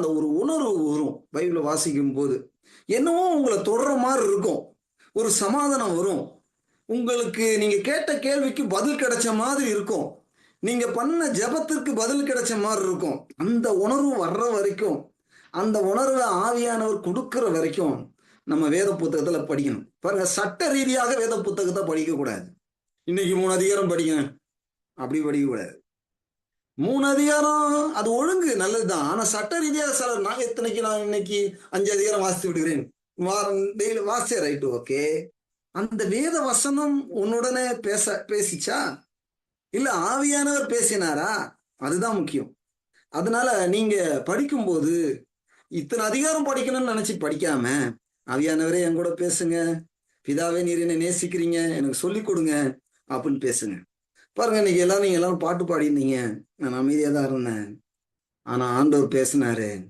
அந்த ஒரு உணர்வு வரும் பைபிளை வாசிக்கும் போது என்னவோ உங்களை தொடர மாதிரி இருக்கும். ஒரு சமாதானம் வரும். உங்களுக்கு நீங்க கேட்ட கேள்விக்கு பதில் கிடைச்ச மாதிரி இருக்கும். நீங்க பண்ண ஜெபத்திற்கு பதில் கிடைச்ச மாதிரி இருக்கும். அந்த உணர்வு வர்ற வரைக்கும் அந்த உணர்வை ஆவியானவர் கொடுக்கிற வரைக்கும் நம்ம வேத புத்தகத்துல படிக்கணும். பாருங்க சட்ட ரீதியாக வேத புத்தகத்தை படிக்க கூடாது இன்னைக்கு மூணு அதிகாரம் படிக்கணும் அப்படி படிக்கக்கூடாது. மூணு அதிகாரம் அது ஒழுங்கு நல்லதுதான். ஆனா சட்ட ரீதியாக சார் நான் எத்தனைக்கு நான் இன்னைக்கு அஞ்சு அதிகாரம் வாசித்து விடுகிறேன்? வாரம் டெய்லி வாசிய ரைட்டு ஓகே. அந்த வேத வசனம் உன்னுடனே பேச பேசிச்சா? இல்ல ஆவியானவர் பேசினாரா? அதுதான் முக்கியம். அதனால நீங்க படிக்கும்போது இத்தனை அதிகாரம் படிக்கணும்னு நினைச்சு படிக்காம ஆவியானவரே என் கூட பேசுங்க. பிதாவே நீர் என்ன நேசிக்கிறீங்க. எனக்கு சொல்லி கொடுங்க. அப்படின்னு பேசுங்க. பாருங்க இன்னைக்கு எல்லாம் நீங்க எல்லாரும் பாட்டு பாடியிருந்தீங்க. நான் அமைதியாக தான் இருந்தேன். ஆனா ஆண்டவர் பேசினாரு.